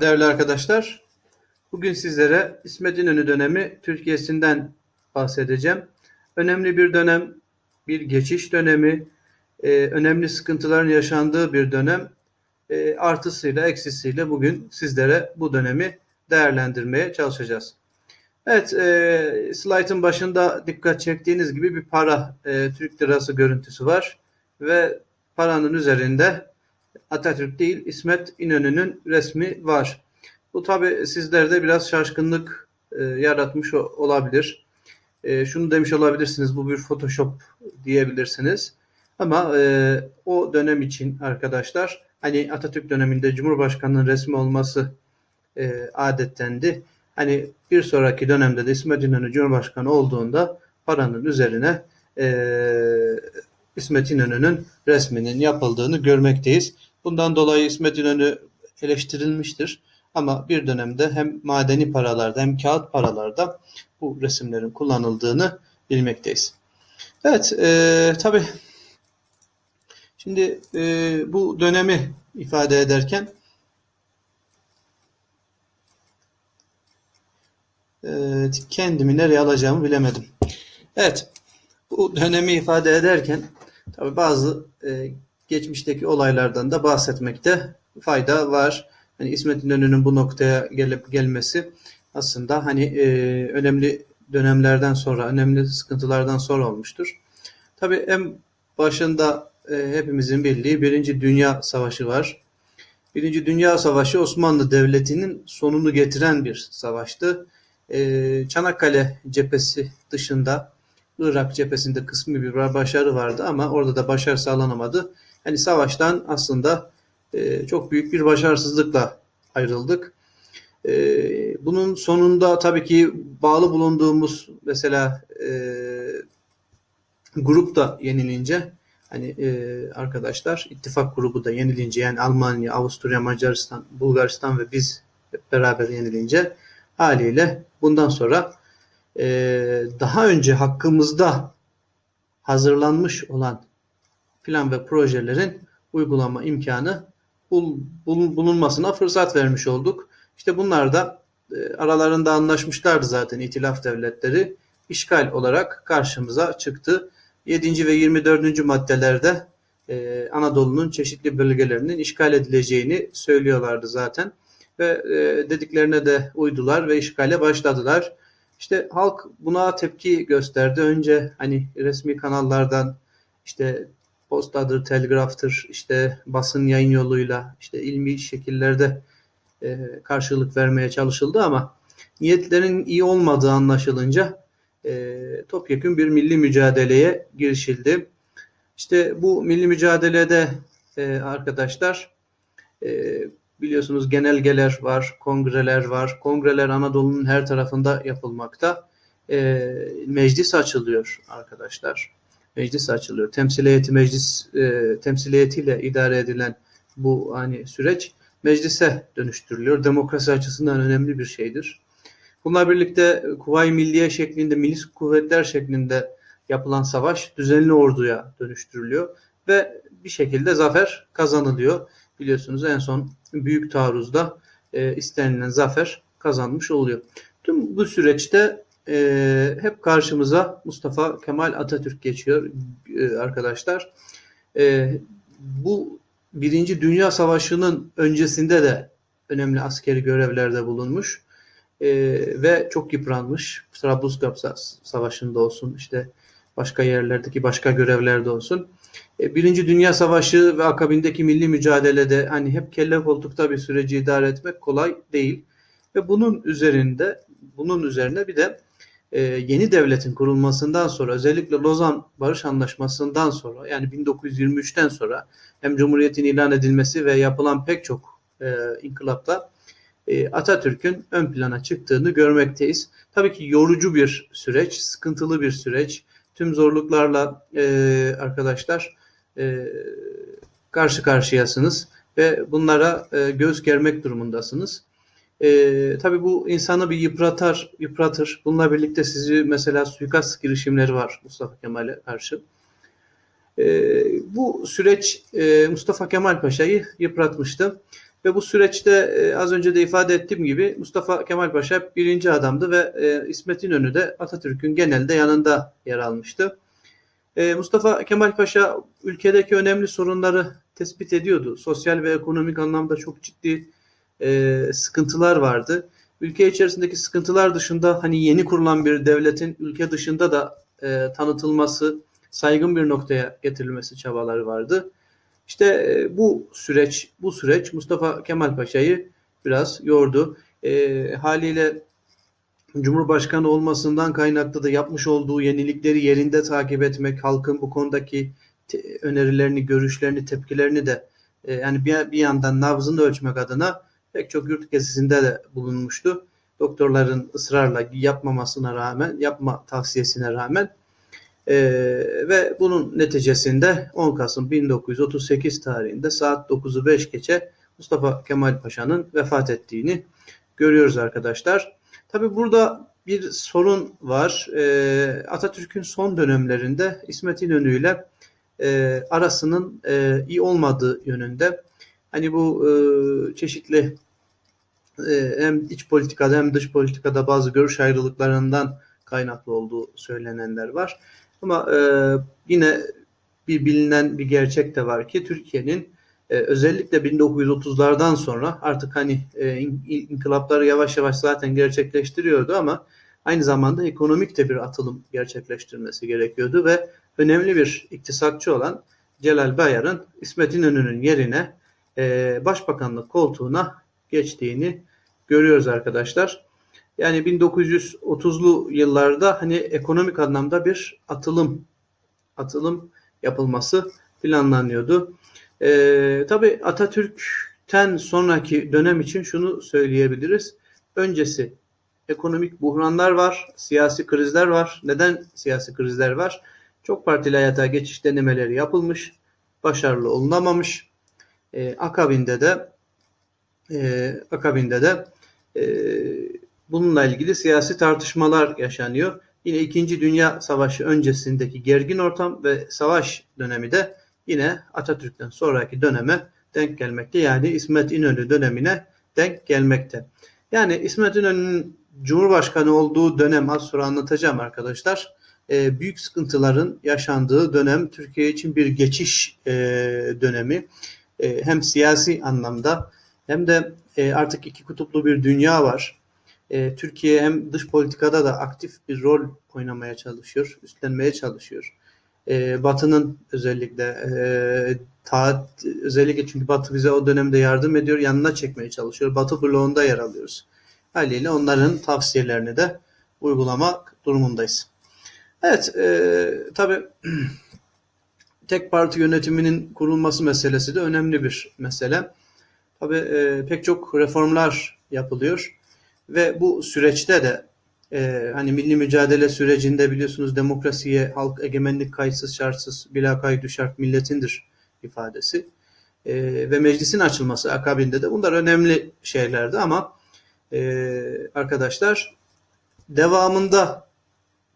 Değerli arkadaşlar, bugün sizlere İsmet İnönü dönemi Türkiye'sinden bahsedeceğim. Önemli bir dönem, bir geçiş dönemi, e, önemli sıkıntıların yaşandığı bir dönem. E, artısıyla, eksisiyle bugün sizlere bu dönemi değerlendirmeye çalışacağız. Evet, e, slaytın başında dikkat çektiğiniz gibi bir para, e, Türk lirası görüntüsü var ve paranın üzerinde Atatürk değil İsmet İnönü'nün resmi var. Bu tabi sizlerde biraz şaşkınlık e, yaratmış olabilir. E, şunu demiş olabilirsiniz bu bir Photoshop diyebilirsiniz. Ama e, o dönem için arkadaşlar hani Atatürk döneminde Cumhurbaşkanı'nın resmi olması e, adettendi. Hani bir sonraki dönemde de İsmet İnönü Cumhurbaşkanı olduğunda paranın üzerine e, İsmet İnönü'nün resminin yapıldığını görmekteyiz. Bundan dolayı İsmet İnönü eleştirilmiştir. Ama bir dönemde hem madeni paralarda hem kağıt paralarda bu resimlerin kullanıldığını bilmekteyiz. Evet, e, tabii şimdi e, bu dönemi ifade ederken e, kendimi nereye alacağımı bilemedim. Evet, bu dönemi ifade ederken tabii bazı e, geçmişteki olaylardan da bahsetmekte fayda var. Hani İsmet İnönü'nün bu noktaya gelip gelmesi aslında hani e, önemli dönemlerden sonra, önemli sıkıntılardan sonra olmuştur. Tabii en başında e, hepimizin bildiği Birinci Dünya Savaşı var. Birinci Dünya Savaşı Osmanlı Devleti'nin sonunu getiren bir savaştı. E, Çanakkale cephesi dışında Irak cephesinde kısmi bir başarı vardı ama orada da başarı sağlanamadı. Hani savaştan aslında e, çok büyük bir başarısızlıkla ayrıldık. E, bunun sonunda tabii ki bağlı bulunduğumuz mesela e, grup da yenilince hani e, arkadaşlar ittifak grubu da yenilince yani Almanya, Avusturya, Macaristan, Bulgaristan ve biz hep beraber yenilince haliyle bundan sonra e, daha önce hakkımızda hazırlanmış olan plan ve projelerin uygulama imkanı bul, bul, bulunmasına fırsat vermiş olduk. İşte bunlar da e, aralarında anlaşmışlardı zaten itilaf devletleri işgal olarak karşımıza çıktı. 7. ve 24. maddelerde e, Anadolu'nun çeşitli bölgelerinin işgal edileceğini söylüyorlardı zaten ve e, dediklerine de uydular ve işgale başladılar. İşte halk buna tepki gösterdi. Önce hani resmi kanallardan işte postadır, telgraftır, işte basın yayın yoluyla işte ilmi şekillerde e, karşılık vermeye çalışıldı ama niyetlerin iyi olmadığı anlaşılınca e, topyekun bir milli mücadeleye girişildi. İşte bu milli mücadelede e, arkadaşlar e, biliyorsunuz genelgeler var, kongreler var. Kongreler Anadolu'nun her tarafında yapılmakta. E, meclis açılıyor arkadaşlar. Meclis açılıyor. Temsil heyeti meclis e, temsil heyetiyle idare edilen bu hani süreç meclise dönüştürülüyor. Demokrasi açısından önemli bir şeydir. Bununla birlikte Kuvayi Milliye şeklinde, milis kuvvetler şeklinde yapılan savaş düzenli orduya dönüştürülüyor ve bir şekilde zafer kazanılıyor. Biliyorsunuz en son büyük taarruzda e, istenilen zafer kazanmış oluyor. Tüm bu süreçte e, hep karşımıza Mustafa Kemal Atatürk geçiyor e, arkadaşlar. E, bu Birinci Dünya Savaşı'nın öncesinde de önemli askeri görevlerde bulunmuş e, ve çok yıpranmış. Trablusgarp Savaşı'nda olsun işte başka yerlerdeki başka görevlerde olsun. E, Birinci Dünya Savaşı ve akabindeki milli mücadelede hani hep kelle koltukta bir süreci idare etmek kolay değil. Ve bunun üzerinde bunun üzerine bir de e, yeni devletin kurulmasından sonra özellikle Lozan Barış Anlaşması'ndan sonra yani 1923'ten sonra hem Cumhuriyet'in ilan edilmesi ve yapılan pek çok e, inkılapla e, Atatürk'ün ön plana çıktığını görmekteyiz. Tabii ki yorucu bir süreç, sıkıntılı bir süreç. Tüm zorluklarla e, arkadaşlar e, karşı karşıyasınız ve bunlara e, göz germek durumundasınız. E, tabii bu insanı bir yıpratar, yıpratır. Bununla birlikte sizi mesela suikast girişimleri var Mustafa Kemal'e karşı. E, bu süreç e, Mustafa Kemal Paşa'yı yıpratmıştı. Ve bu süreçte e, az önce de ifade ettiğim gibi Mustafa Kemal Paşa birinci adamdı ve e, İsmet İnönü de Atatürk'ün genelde yanında yer almıştı. E, Mustafa Kemal Paşa ülkedeki önemli sorunları tespit ediyordu. Sosyal ve ekonomik anlamda çok ciddi e, sıkıntılar vardı. Ülke içerisindeki sıkıntılar dışında hani yeni kurulan bir devletin ülke dışında da e, tanıtılması, saygın bir noktaya getirilmesi çabaları vardı. İşte e, bu süreç, bu süreç Mustafa Kemal Paşa'yı biraz yordu. E, haliyle Cumhurbaşkanı olmasından kaynaklı da yapmış olduğu yenilikleri yerinde takip etmek, halkın bu konudaki te- önerilerini, görüşlerini, tepkilerini de e, yani bir, bir yandan nabzını ölçmek adına pek çok yurt gezisinde de bulunmuştu. Doktorların ısrarla yapmamasına rağmen, yapma tavsiyesine rağmen e, ve bunun neticesinde 10 Kasım 1938 tarihinde saat 9'u 5 geçe Mustafa Kemal Paşa'nın vefat ettiğini görüyoruz arkadaşlar. Tabi burada bir sorun var. E, Atatürk'ün son dönemlerinde İsmet İnönü ile e, arasının e, iyi olmadığı yönünde. Hani bu e, çeşitli e, hem iç politikada hem dış politikada bazı görüş ayrılıklarından kaynaklı olduğu söylenenler var. Ama e, yine bir bilinen bir gerçek de var ki Türkiye'nin e, özellikle 1930'lardan sonra artık hani e, in, inkılapları yavaş yavaş zaten gerçekleştiriyordu ama aynı zamanda ekonomik de bir atılım gerçekleştirmesi gerekiyordu ve önemli bir iktisatçı olan Celal Bayar'ın İsmet İnönü'nün yerine e, başbakanlık koltuğuna geçtiğini görüyoruz arkadaşlar. Yani 1930'lu yıllarda hani ekonomik anlamda bir atılım atılım yapılması planlanıyordu. Ee, tabii Atatürk'ten sonraki dönem için şunu söyleyebiliriz. Öncesi ekonomik buhranlar var, siyasi krizler var. Neden siyasi krizler var? Çok partili hayata geçiş denemeleri yapılmış, başarılı olunamamış. Ee, akabinde de e, akabinde de e, bununla ilgili siyasi tartışmalar yaşanıyor. Yine İkinci Dünya Savaşı öncesindeki gergin ortam ve savaş dönemi de yine Atatürk'ten sonraki döneme denk gelmekte. Yani İsmet İnönü dönemine denk gelmekte. Yani İsmet İnönü'nün Cumhurbaşkanı olduğu dönem az sonra anlatacağım arkadaşlar. E, büyük sıkıntıların yaşandığı dönem Türkiye için bir geçiş e, dönemi. E, hem siyasi anlamda hem de e, artık iki kutuplu bir dünya var. E, Türkiye hem dış politikada da aktif bir rol oynamaya çalışıyor, üstlenmeye çalışıyor. E, Batı'nın özellikle e, ta, özellikle çünkü Batı bize o dönemde yardım ediyor, yanına çekmeye çalışıyor. Batı bloğunda yer alıyoruz. Haliyle onların tavsiyelerini de uygulamak durumundayız. Evet, e, tabii tek parti yönetiminin kurulması meselesi de önemli bir mesele. Tabii e, pek çok reformlar yapılıyor ve bu süreçte de e, hani milli mücadele sürecinde biliyorsunuz demokrasiye, halk egemenlik kayıtsız şartsız bila kaydı şart milletindir ifadesi e, ve meclisin açılması akabinde de bunlar önemli şeylerdi ama e, arkadaşlar devamında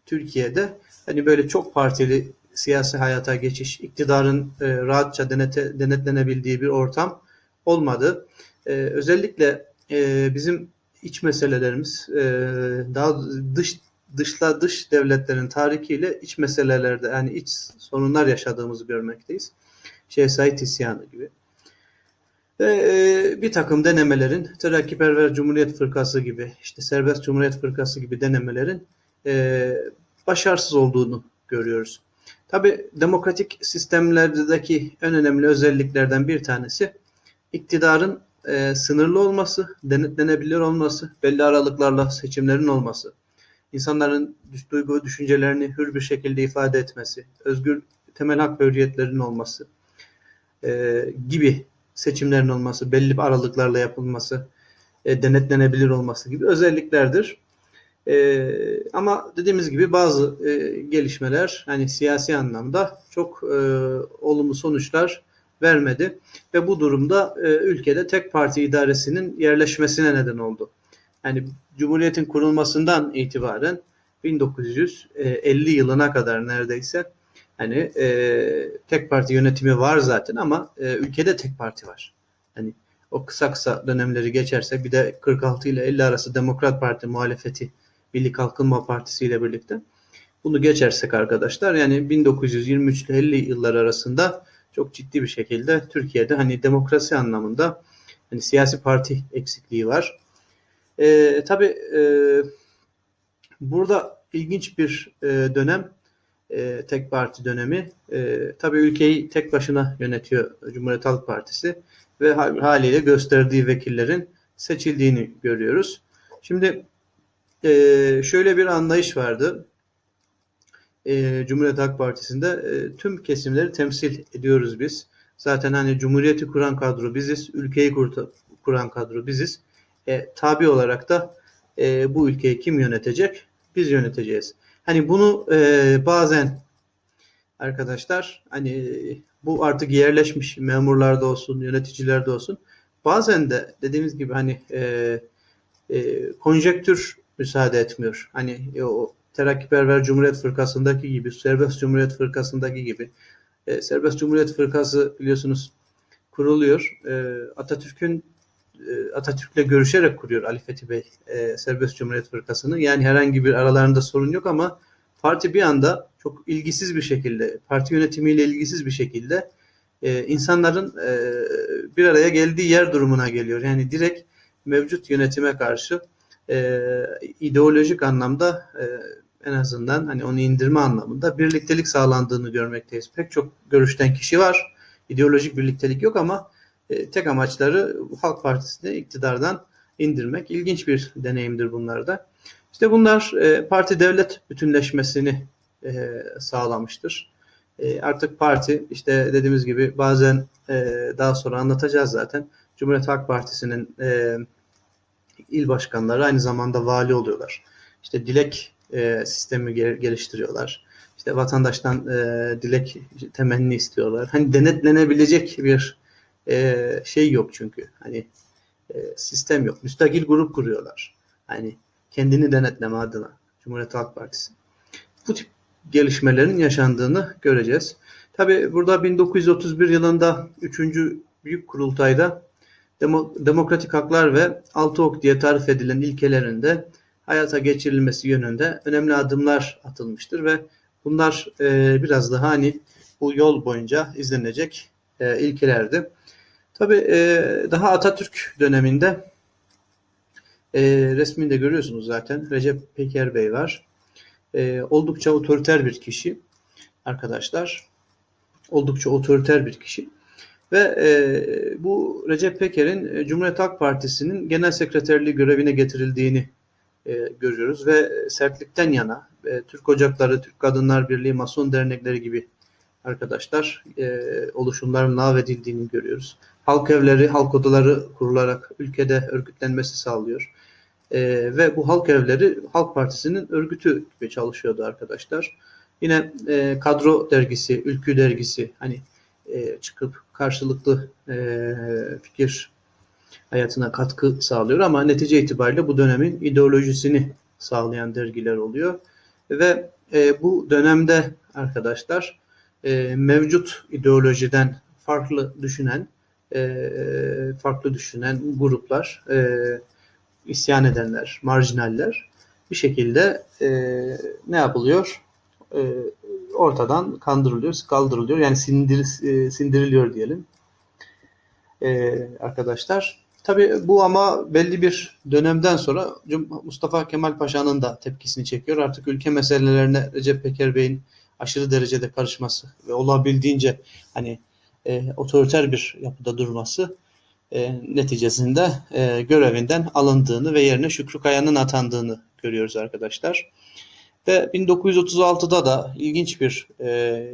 Türkiye'de hani böyle çok partili siyasi hayata geçiş, iktidarın e, rahatça denete, denetlenebildiği bir ortam olmadı. E, özellikle e, bizim iç meselelerimiz e, daha dış dışla dış devletlerin tarihiyle iç meselelerde yani iç sorunlar yaşadığımızı görmekteyiz. Şeyh Said isyanı gibi. Ve e, bir takım denemelerin Terakkiperver Cumhuriyet Fırkası gibi işte Serbest Cumhuriyet Fırkası gibi denemelerin e, başarısız olduğunu görüyoruz. Tabi demokratik sistemlerdeki en önemli özelliklerden bir tanesi iktidarın e, sınırlı olması, denetlenebilir olması, belli aralıklarla seçimlerin olması, insanların duygu düşüncelerini hür bir şekilde ifade etmesi, özgür temel hak ve hürriyetlerin olması e, gibi seçimlerin olması, belli aralıklarla yapılması, e, denetlenebilir olması gibi özelliklerdir. E, ama dediğimiz gibi bazı e, gelişmeler hani siyasi anlamda çok e, olumlu sonuçlar vermedi ve bu durumda e, ülkede tek parti idaresinin yerleşmesine neden oldu. Yani Cumhuriyet'in kurulmasından itibaren 1950 yılına kadar neredeyse hani e, tek parti yönetimi var zaten ama e, ülkede tek parti var. Hani o kısa kısa dönemleri geçersek bir de 46 ile 50 arası Demokrat Parti muhalefeti Birlik Kalkınma Partisi ile birlikte bunu geçersek arkadaşlar yani 1923 ile 50 yıllar arasında çok ciddi bir şekilde Türkiye'de hani demokrasi anlamında hani siyasi parti eksikliği var. Ee, tabii e, burada ilginç bir e, dönem e, tek parti dönemi. E, tabii ülkeyi tek başına yönetiyor Cumhuriyet Halk Partisi ve haliyle gösterdiği vekillerin seçildiğini görüyoruz. Şimdi e, şöyle bir anlayış vardı. E, Cumhuriyet Halk Partisi'nde e, tüm kesimleri temsil ediyoruz biz. Zaten hani Cumhuriyeti kuran kadro biziz, ülkeyi kuran kadro biziz. E, tabi olarak da e, bu ülkeyi kim yönetecek? Biz yöneteceğiz. Hani bunu e, bazen arkadaşlar hani bu artık yerleşmiş memurlarda olsun, yöneticilerde olsun. Bazen de dediğimiz gibi hani e, e, konjektür müsaade etmiyor. Hani e, o Terakkiperver Cumhuriyet Fırkası'ndaki gibi, Serbest Cumhuriyet Fırkası'ndaki gibi. E, Serbest Cumhuriyet Fırkası biliyorsunuz kuruluyor. E, Atatürk'ün e, Atatürk'le görüşerek kuruyor Ali Fethi Bey e, Serbest Cumhuriyet Fırkası'nı. Yani herhangi bir aralarında sorun yok ama parti bir anda çok ilgisiz bir şekilde, parti yönetimiyle ilgisiz bir şekilde e, insanların e, bir araya geldiği yer durumuna geliyor. Yani direkt mevcut yönetime karşı e, ideolojik anlamda e, en azından hani onu indirme anlamında birliktelik sağlandığını görmekteyiz. Pek çok görüşten kişi var. İdeolojik birliktelik yok ama e, tek amaçları Halk Partisi'ni iktidardan indirmek. İlginç bir deneyimdir bunlar da. İşte bunlar e, parti devlet bütünleşmesini e, sağlamıştır. E, artık parti işte dediğimiz gibi bazen e, daha sonra anlatacağız zaten. Cumhuriyet Halk Partisi'nin e, il başkanları aynı zamanda vali oluyorlar. İşte dilek e, sistemi geliştiriyorlar. İşte vatandaştan e, dilek temenni istiyorlar. Hani denetlenebilecek bir e, şey yok çünkü. Hani e, sistem yok. Müstakil grup kuruyorlar. Hani kendini denetleme adına Cumhuriyet Halk Partisi. Bu tip gelişmelerin yaşandığını göreceğiz. Tabi burada 1931 yılında 3. Büyük Kurultay'da Demo, demokratik haklar ve altı ok diye tarif edilen ilkelerinde hayata geçirilmesi yönünde önemli adımlar atılmıştır ve bunlar e, biraz daha hani bu yol boyunca izlenecek e, ilkelerdi. Tabi e, daha Atatürk döneminde e, resminde görüyorsunuz zaten Recep Peker Bey var. E, oldukça otoriter bir kişi arkadaşlar. Oldukça otoriter bir kişi. Ve e, bu Recep Peker'in Cumhuriyet Halk Partisi'nin genel sekreterliği görevine getirildiğini e, görüyoruz ve sertlikten yana e, Türk Ocakları, Türk Kadınlar Birliği, Mason dernekleri gibi arkadaşlar e, oluşumların lağvedildiğini görüyoruz. Halk evleri, halk odaları kurularak ülkede örgütlenmesi sağlıyor. E, ve bu halk evleri Halk Partisi'nin örgütü gibi çalışıyordu arkadaşlar. Yine e, kadro dergisi, ülkü dergisi hani e, çıkıp karşılıklı e, fikir hayatına katkı sağlıyor ama netice itibariyle bu dönemin ideolojisini sağlayan dergiler oluyor. Ve e, bu dönemde arkadaşlar e, mevcut ideolojiden farklı düşünen e, farklı düşünen gruplar, e, isyan edenler, marjinaller bir şekilde e, ne yapılıyor? E, ortadan kandırılıyor, kaldırılıyor. Yani sindir, e, sindiriliyor diyelim. E, arkadaşlar. Tabi bu ama belli bir dönemden sonra Mustafa Kemal Paşa'nın da tepkisini çekiyor. Artık ülke meselelerine Recep Peker Bey'in aşırı derecede karışması ve olabildiğince hani e, otoriter bir yapıda durması e, neticesinde e, görevinden alındığını ve yerine Şükrü Kaya'nın atandığını görüyoruz arkadaşlar. Ve 1936'da da ilginç bir e,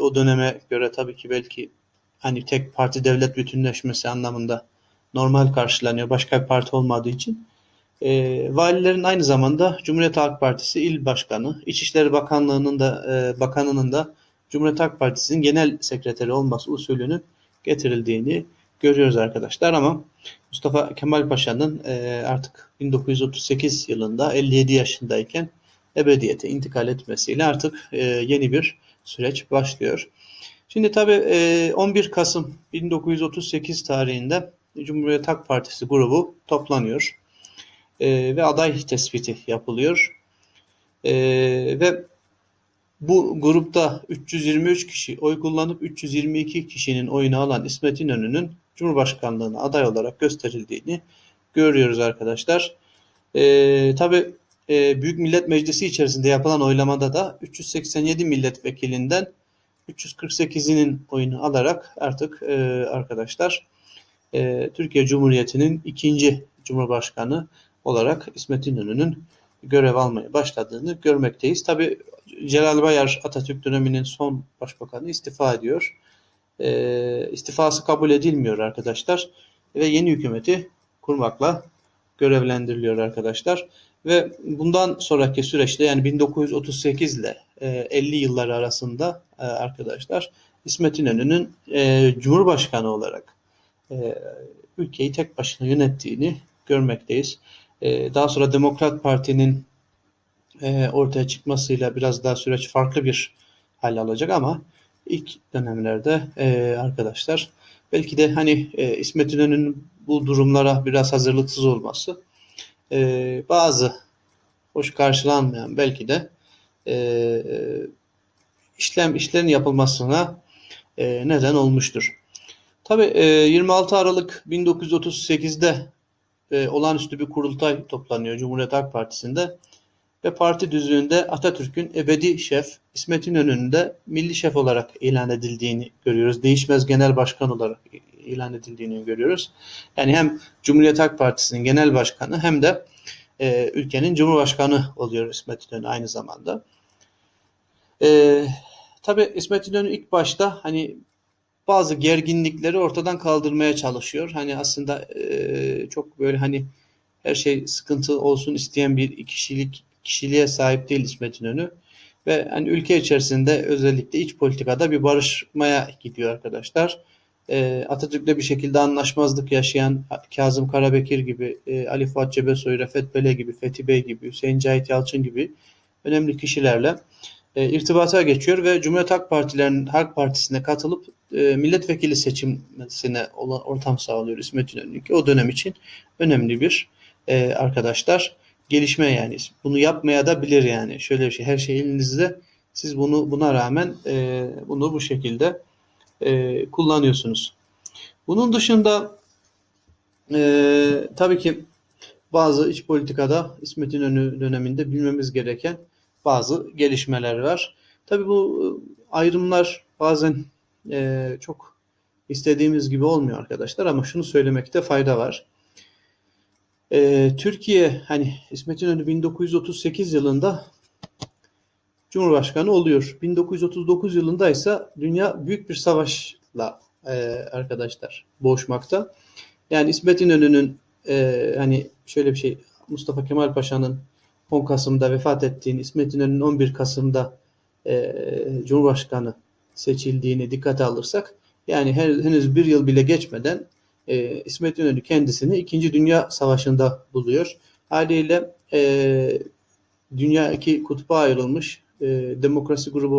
o döneme göre tabii ki belki hani tek parti devlet bütünleşmesi anlamında normal karşılanıyor. Başka bir parti olmadığı için. E, valilerin aynı zamanda Cumhuriyet Halk Partisi il başkanı, İçişleri Bakanlığı'nın da e, bakanının da Cumhuriyet Halk Partisi'nin genel sekreteri olması usulünün getirildiğini görüyoruz arkadaşlar ama Mustafa Kemal Paşa'nın e, artık 1938 yılında 57 yaşındayken ebediyete intikal etmesiyle artık e, yeni bir süreç başlıyor. Şimdi tabii 11 Kasım 1938 tarihinde Cumhuriyet Halk Partisi grubu toplanıyor. E, ve aday tespiti yapılıyor. E, ve bu grupta 323 kişi oy kullanıp 322 kişinin oyunu alan İsmet İnönü'nün Cumhurbaşkanlığına aday olarak gösterildiğini görüyoruz arkadaşlar. Ee, tabii e, Büyük Millet Meclisi içerisinde yapılan oylamada da 387 milletvekilinden 348'inin oyunu alarak artık e, arkadaşlar e, Türkiye Cumhuriyeti'nin ikinci Cumhurbaşkanı olarak İsmet İnönü'nün görev almaya başladığını görmekteyiz. Tabi Celal Bayar Atatürk döneminin son başbakanı istifa ediyor. E, istifası kabul edilmiyor arkadaşlar ve yeni hükümeti kurmakla görevlendiriliyor arkadaşlar. Ve bundan sonraki süreçte yani 1938 ile e, 50 yılları arasında e, arkadaşlar İsmet İnönü'nün e, Cumhurbaşkanı olarak e, ülkeyi tek başına yönettiğini görmekteyiz. E, daha sonra Demokrat Parti'nin e, ortaya çıkmasıyla biraz daha süreç farklı bir hal alacak ama ilk dönemlerde e, arkadaşlar belki de hani e, İsmet İnönü'nün bu durumlara biraz hazırlıksız olması e, bazı hoş karşılanmayan belki de e, işlem işlerin yapılmasına e, neden olmuştur. Tabi e, 26 Aralık 1938'de e, olağanüstü bir kurultay toplanıyor Cumhuriyet Halk Partisi'nde ve parti düzlüğünde Atatürk'ün ebedi şef İsmet İnönü'nün de milli şef olarak ilan edildiğini görüyoruz. Değişmez genel başkan olarak ilan edildiğini görüyoruz. Yani hem Cumhuriyet Halk Partisi'nin genel başkanı hem de e, ülkenin cumhurbaşkanı oluyor İsmet İnönü aynı zamanda. E, Tabi İsmet İnönü ilk başta hani bazı gerginlikleri ortadan kaldırmaya çalışıyor. Hani aslında e, çok böyle hani her şey sıkıntı olsun isteyen bir kişilik kişiliğe sahip değil İsmet İnönü. Ve hani ülke içerisinde özellikle iç politikada bir barışmaya gidiyor arkadaşlar. E, Atatürk'le bir şekilde anlaşmazlık yaşayan Kazım Karabekir gibi, e, Ali Fuat Cebesoy, Refet Bele gibi, Fethi Bey gibi, Hüseyin Cahit Yalçın gibi önemli kişilerle e, irtibata geçiyor ve Cumhuriyet Halk Partilerinin Halk Partisi'ne katılıp e, milletvekili seçimsine olan ortam sağlıyor İsmet İnönü ki o dönem için önemli bir e, arkadaşlar gelişme yani. Bunu yapmaya da bilir yani. Şöyle bir şey her şey elinizde. Siz bunu buna rağmen bunu bu şekilde e, kullanıyorsunuz. Bunun dışında e, tabii ki bazı iç politikada İsmet İnönü döneminde bilmemiz gereken bazı gelişmeler var. Tabii bu e, ayrımlar bazen e, çok istediğimiz gibi olmuyor arkadaşlar ama şunu söylemekte fayda var. E, Türkiye hani İsmet İnönü 1938 yılında Cumhurbaşkanı oluyor. 1939 yılında ise dünya büyük bir savaşla e, arkadaşlar boğuşmakta. Yani İsmet İnönü'nün e, hani şöyle bir şey Mustafa Kemal Paşa'nın 10 Kasım'da vefat ettiğini, İsmet İnönü'nün 11 Kasım'da e, Cumhurbaşkanı seçildiğini dikkate alırsak yani henüz bir yıl bile geçmeden e, İsmet İnönü kendisini 2. Dünya Savaşı'nda buluyor. Haliyle e, dünya iki kutba ayrılmış demokrasi grubu